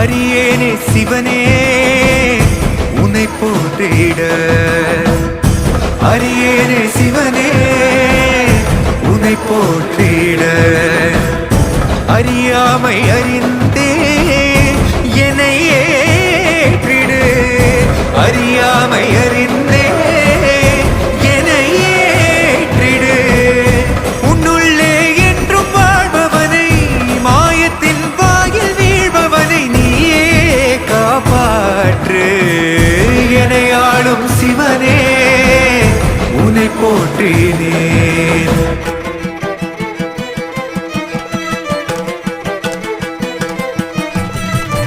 அரியேனே சிவனே உனை போற்றிட. அரியேனே சிவனே உனை போற்றிட. அறியாமை அறிந்தே என்னை ஏற்றிடு. அறியாமை அறிந்த சிவனே உனை போற்றினேன்.